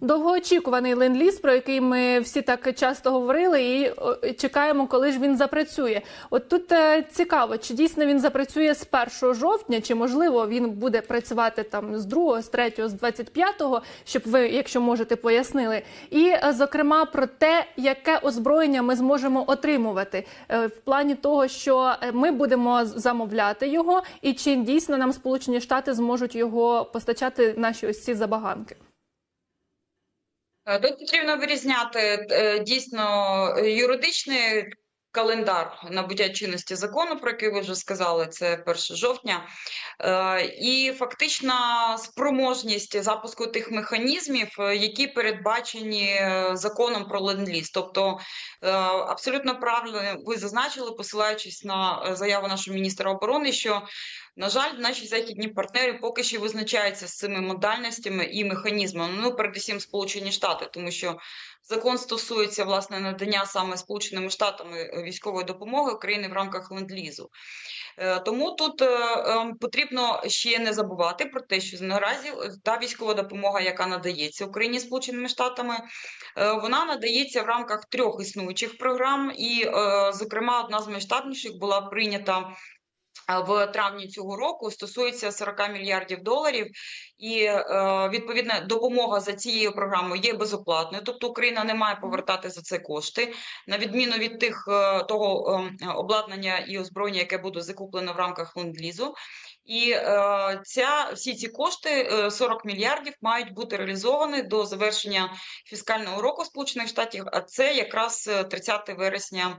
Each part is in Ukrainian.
Довгоочікуваний ленд-ліз, про який ми всі так часто говорили, і чекаємо, коли ж він запрацює. От тут е, цікаво, чи дійсно він запрацює з 1 жовтня, чи можливо він буде працювати там з 2, з 3, з 25, щоб ви, якщо можете, пояснили. І е, зокрема про те, яке озброєння ми зможемо отримувати е, в плані того, що ми будемо замовляти його, і чи дійсно нам Сполучені Штати зможуть його постачати наші ось ці забаганки. Е, Тут потрібно вирізняти е, дійсно юридичний календар набуття чинності закону, про який ви вже сказали, це 1 жовтня, е, і фактична спроможність запуску тих механізмів, е, які передбачені е, законом про ленд-ліз. Тобто абсолютно правильно ви зазначили, посилаючись на заяву нашого міністра оборони, що на жаль, наші західні партнери поки що визначаються з цими модальностями і механізмами. Ну, передусім, Сполучені Штати, тому що закон стосується власне надання саме Сполученими Штатами військової допомоги України в рамках ленд-лізу. Е, Тому тут е, е, потрібно ще не забувати про те, що наразі е, та військова допомога, яка надається Україні Сполученими Штатами, е, вона надається в рамках трьох існуючих програм, і, е, зокрема, одна з масштабніших була прийнята. Е, В травні цього року стосується 40 мільярдів доларів, і е, відповідна допомога за цією програмою є безоплатною. Тобто Україна не має повертати за це кошти, на відміну від тих е, того е, обладнання і озброєння, яке буде закуплено в рамках ленд-лізу. І е, ця всі ці кошти, е, 40 мільярдів, мають бути реалізовані до завершення фіскального року Сполучених Штатів. А це якраз е, 30 вересня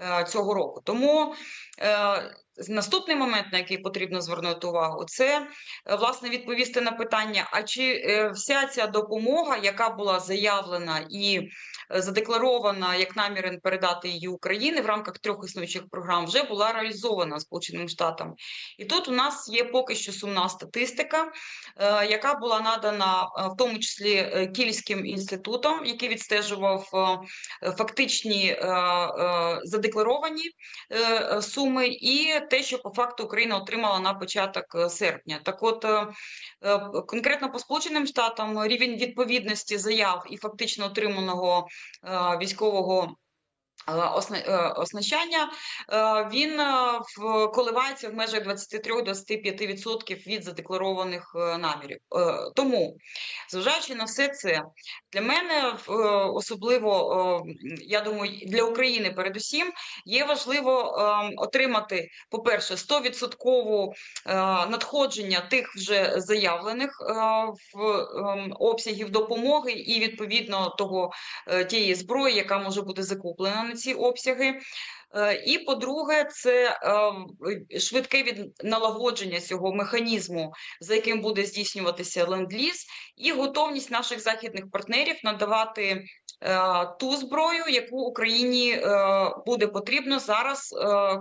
е, цього року. Тому е, наступний момент, на який потрібно звернути увагу, це е, власне відповісти на питання: а чи е, вся ця допомога, яка була заявлена і задекларована як намір передати її Україні в рамках трьох існуючих програм, вже була реалізована Сполученими Штатами. І тут у нас є поки що сумна статистика, е, яка була надана е, в тому числі е, Кільським інститутом, який відстежував фактичні задекларовані суми, і те, що по факту Україна отримала на початок серпня. Так, от конкретно по Сполученим Штатам рівень відповідності заяв і фактично отриманого військового. Е, е, Оснащання е, він коливається в межах 23-25% від задекларованих намірів. Тому, зважаючи на все це, для мене особливо, я думаю, для України передусім є важливо отримати, по-перше, 100% е, надходження тих вже заявлених обсягів допомоги і відповідно того тієї зброї, яка може бути закуплена на ці обсяги. Е, І по-друге, це е, швидке від налагодження цього механізму, за яким буде здійснюватися ленд-ліз, і готовність наших західних партнерів надавати е, ту зброю, яку Україні е, буде потрібно зараз,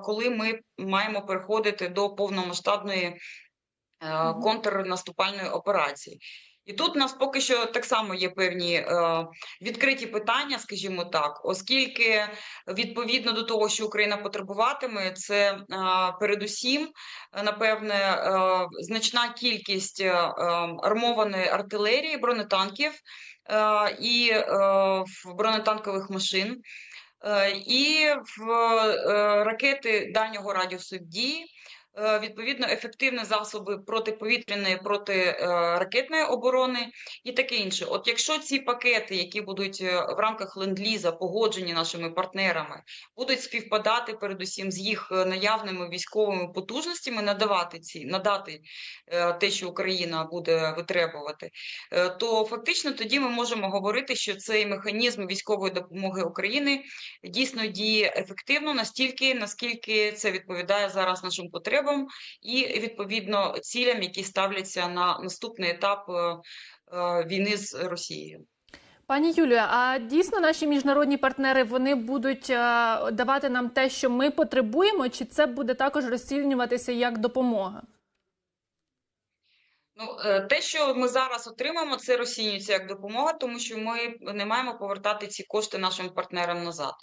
коли ми маємо переходити до повномасштабної контрнаступальної операції. І тут у нас поки що так само є певні е, відкриті питання, скажімо так, оскільки відповідно до того, що Україна потребуватиме, це е, передусім, напевне, е, значна кількість е, армованої артилерії, бронетанків е, і е, бронетанкових машин, е, і в е, ракети дальнього радіусу дії. Е, Відповідно, ефективні засоби протиповітряної, протиракетної оборони і таке інше. От якщо ці пакети, які будуть е, в рамках ленд-ліза погоджені нашими партнерами, будуть співпадати передусім з їх е, наявними військовими потужностями, надавати ці надати е, те, що Україна буде витребувати, е, то фактично тоді ми можемо говорити, що цей механізм військової допомоги України дійсно діє ефективно настільки, наскільки це відповідає зараз нашим потребам і відповідно цілям, які ставляться на наступний етап е, е, війни з Росією. Пані Юлія, а дійсно наші міжнародні партнери вони будуть е, давати нам те, що ми потребуємо, чи це буде також розцінюватися як допомога? Ну, е, те, що ми зараз отримаємо, це розцінюється як допомога, тому що ми не маємо повертати ці кошти нашим партнерам назад.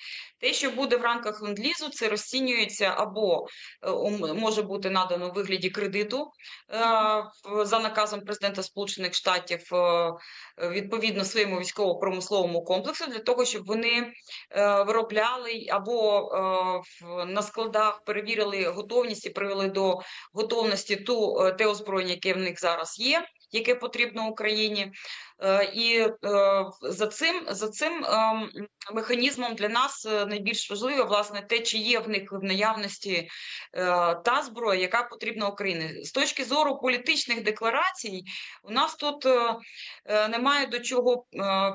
Те, що буде в рамках ленд-лізу, це розцінюється або е, може бути надано у вигляді кредиту е, за наказом президента Сполучених Штатів відповідно своєму військово-промисловому комплексу для того, щоб вони виробляли або в- на складах перевірили готовність і привели до готовності ту те озброєння, яке в них зараз є, яке потрібно Україні. Е, І е, за цим за цим ем, механізмом для нас е, найбільш важливе власне те, чи є в них в наявності та зброя, яка потрібна Україні. З точки зору політичних декларацій, у нас тут немає до чого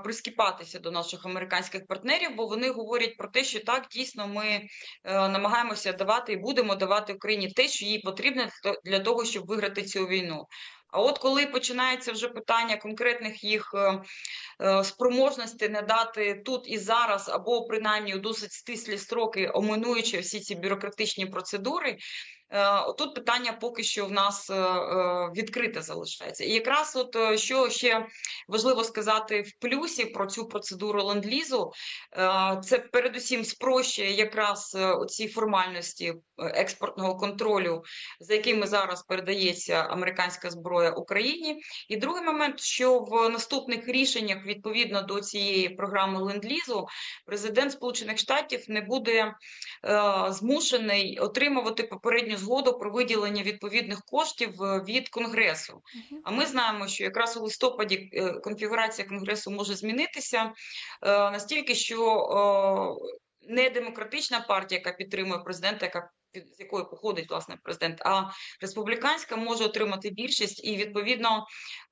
прискіпатися до наших американських партнерів, бо вони говорять про те, що так дійсно ми намагаємося давати і будемо давати Україні те, що їй потрібно для того, щоб виграти цю війну. А от коли починається вже питання конкретних їх е, е, спроможностей надати тут і зараз, або принаймні у досить стислі строки, оминуючи всі ці бюрократичні процедури, отут питання поки що в нас е, е, відкрите залишається. І якраз от е, що ще важливо сказати в плюсі про цю процедуру ленд-лізу, е, це передусім спрощує якраз е, оці формальності е, експортного контролю за якими зараз передається американська зброя Україні. І другий момент, що в наступних рішеннях відповідно до цієї програми ленд-лізу, президент Сполучених Штатів не буде е, змушений отримувати попередню згоду про виділення відповідних коштів е, від Конгресу. А ми знаємо, що якраз у листопаді е, конфігурація Конгресу може змінитися е, настільки, що не демократична партія, яка підтримує президента, яка з якої походить власне президент, а республіканська може отримати більшість і відповідно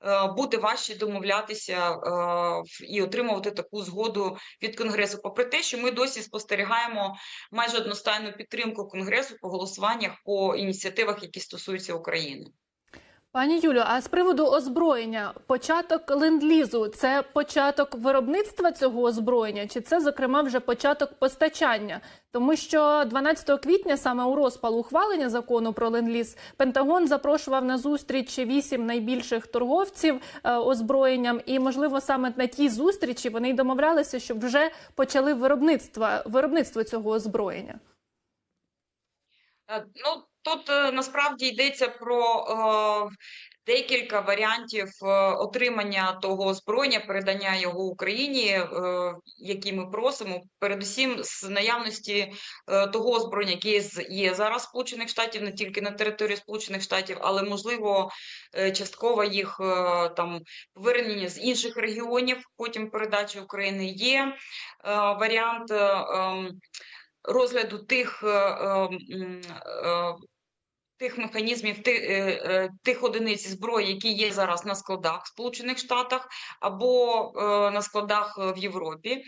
е, буде важче домовлятися е, і отримувати таку згоду від конгресу. Попри те, що ми досі спостерігаємо майже одностайну підтримку конгресу по голосуваннях по ініціативах, які стосуються України. Пані Юлю, а з приводу озброєння, початок ленд-лізу – це початок виробництва цього озброєння, чи це, зокрема, вже початок постачання? Тому що 12 квітня, саме у розпал ухвалення закону про ленд-ліз, Пентагон запрошував на зустріч вісім найбільших торговців е, озброєнням, і можливо саме на тій зустрічі вони й домовлялися, щоб вже почали виробництво, виробництво цього озброєння. Е, Ну, тут е, насправді йдеться про е, декілька варіантів е, отримання того озброєння, передання його Україні, які ми просимо. Передусім, з наявності того озброєння, яке є зараз Сполучених Штатів, не тільки на території Сполучених Штатів, але можливо частково їх там повернення з інших регіонів, потім передачі України. Є варіант. ем, розгляду тих, е, е, е, тих механізмів, ти- е, е, тих одиниць зброї, які є зараз на складах в Сполучених Штатах або е, на складах в Європі,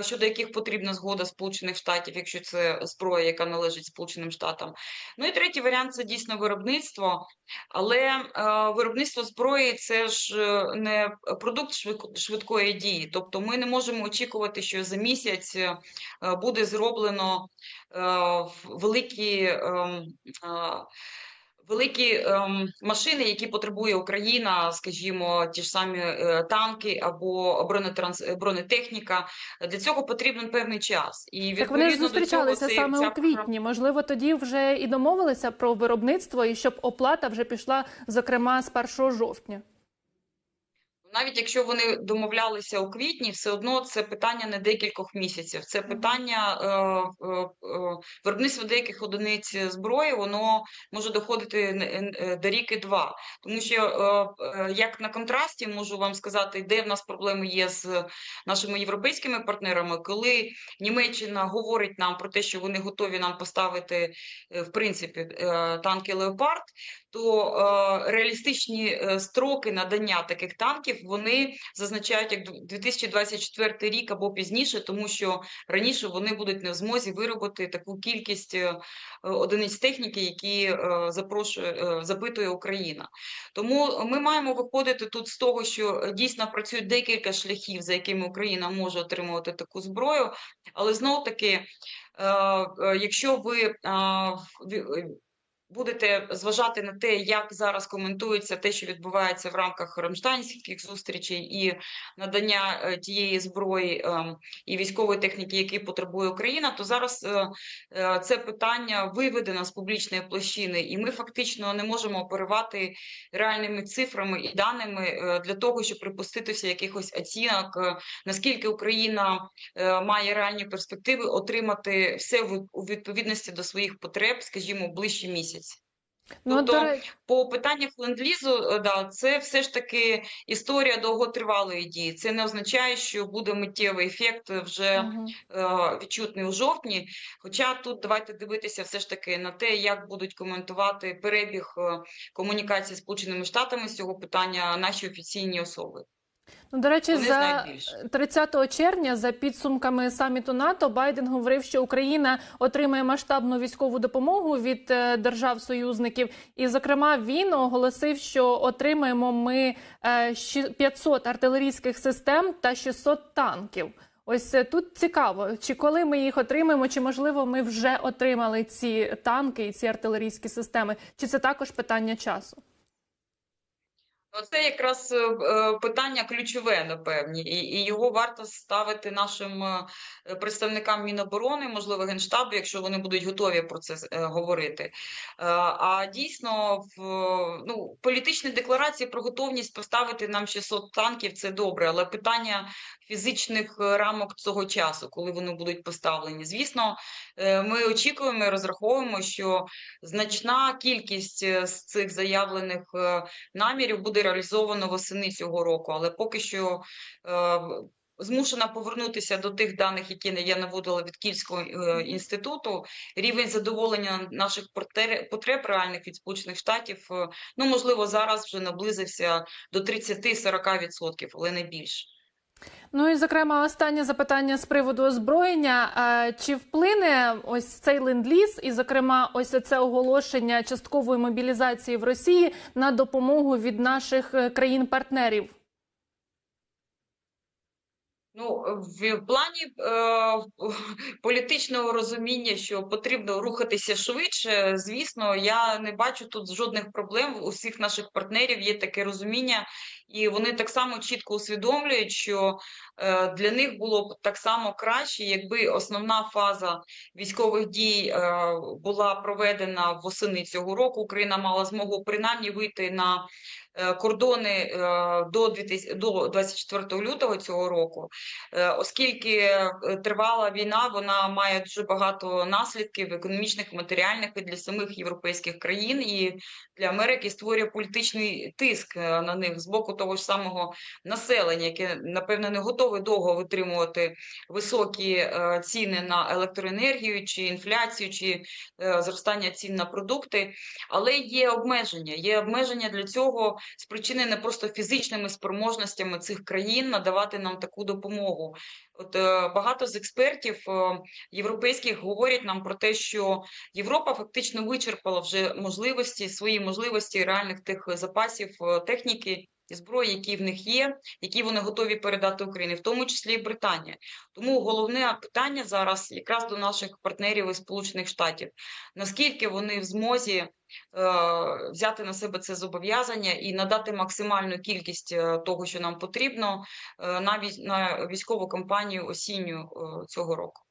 щодо яких потрібна згода Сполучених Штатів, якщо це зброя, яка належить Сполученим Штатам. Ну і третій варіант це дійсно виробництво, але виробництво зброї це ж не продукт швидко- швидкої дії. Тобто ми не можемо очікувати, що за місяць буде зроблено великі, ем, е, великі ем, машини, які потребує Україна, скажімо, ті ж самі е, танки або бронетранс, бронетехніка. Для цього потрібен певний час. І Так вони ж до цього зустрічалися саме ця у квітні. Можливо, тоді вже і домовилися про виробництво, і щоб оплата вже пішла, зокрема, з 1 жовтня. Навіть якщо вони домовлялися у квітні, все одно це питання не декількох місяців. Це питання е, е, виробництва деяких одиниць зброї, воно може доходити е, до рік і два. Тому що, е, е, як на контрасті, можу вам сказати, де в нас проблеми є з нашими європейськими партнерами, коли Німеччина говорить нам про те, що вони готові нам поставити, е, в принципі, танки Леопард, то е, реалістичні строки надання таких танків вони зазначають як дв- 2024 рік або пізніше, тому що раніше вони будуть не в змозі виробити таку кількість е, одиниць техніки, які е, запрошує е, запитує Україна. Тому ми маємо виходити тут з того, що дійсно працюють декілька шляхів, за якими Україна може отримувати таку зброю, але знов таки. Якщо ви будете зважати на те, як зараз коментується те, що відбувається в рамках рамштайнських зустрічей і надання е, тієї зброї ем, і військової техніки, які потребує Україна, то зараз е, е, це питання виведено з публічної площини, і ми фактично не можемо оперувати реальними цифрами і даними для того, щоб припуститися якихось оцінок, наскільки Україна має реальні перспективи отримати все в- відповідності до своїх потреб, скажімо, в ближчий місяць. Ну, Тобто, до По питаннях ленд-лізу, е, да, це все ж таки історія довготривалої дії. Це не означає, що буде миттєвий ефект вже угу. е, відчутний у жовтні. Хоча тут давайте дивитися все ж таки на те, як будуть коментувати перебіг е, комунікації з Сполученими Штатами з цього питання наші офіційні особи. Ну, до речі, Вони за знають 30 червня, за підсумками саміту НАТО, Байден говорив, що Україна отримає масштабну військову допомогу від е, держав-союзників. І, зокрема, він оголосив, що отримаємо ми е, 500 артилерійських систем та 600 танків. Ось е, тут цікаво, чи коли ми їх отримаємо, чи можливо ми вже отримали ці танки і ці артилерійські системи, чи це також питання часу? Це якраз е, е, питання ключове, напевні, і, його варто ставити нашим е, представникам Міноборони, можливо, Генштабу, якщо вони будуть готові про це говорити. А дійсно, в ну, політичні декларації про готовність поставити нам 600 танків це добре, але питання фізичних рамок цього часу, коли вони будуть поставлені. Звісно, ми очікуємо і розраховуємо, що значна кількість з цих заявлених намірів буде реалізовано восени цього року, але поки що е, змушена повернутися до тих даних, які я наводила від Кільського е, інституту. Рівень задоволення наших потреб реальних від Сполучених Штатів, е, ну можливо, зараз вже наблизився до 30-40%, але не більше. Ну і зокрема, останнє запитання з приводу озброєння. Е, Чи вплине ось цей ленд-ліз, і зокрема, ось це оголошення часткової мобілізації в Росії на допомогу від наших е, країн-партнерів? Ну, в плані е, політичного розуміння, що потрібно рухатися швидше, звісно, я не бачу тут жодних проблем. У всіх наших партнерів є таке розуміння, і вони так само чітко усвідомлюють, що е, для них було б так само краще, якби основна фаза військових дій е, була проведена восени цього року. Україна мала змогу принаймні вийти на е, кордони до 24 лютого цього року. Оскільки тривала війна, вона має дуже багато наслідків економічних, матеріальних і для самих європейських країн, і для Америки створює політичний тиск на них з боку того ж самого населення, яке напевно не готове довго витримувати високі е, ціни на електроенергію, чи інфляцію, чи е, зростання цін на продукти. Але є обмеження. Є обмеження для цього спричинене просто фізичними спроможностями цих країн надавати нам таку допомогу. От е, багато з експертів е, європейських говорять нам про те, що Європа фактично вичерпала вже можливості, свої можливості реальних тих запасів е, техніки зброї, які в них є, які вони готові передати Україні, в тому числі і Британія. Тому головне питання зараз якраз до наших партнерів із Сполучених Штатів: наскільки вони в змозі взяти на себе це зобов'язання і надати максимальну кількість е, того, що нам потрібно, е, навіть на військову кампанію осінню е, цього року.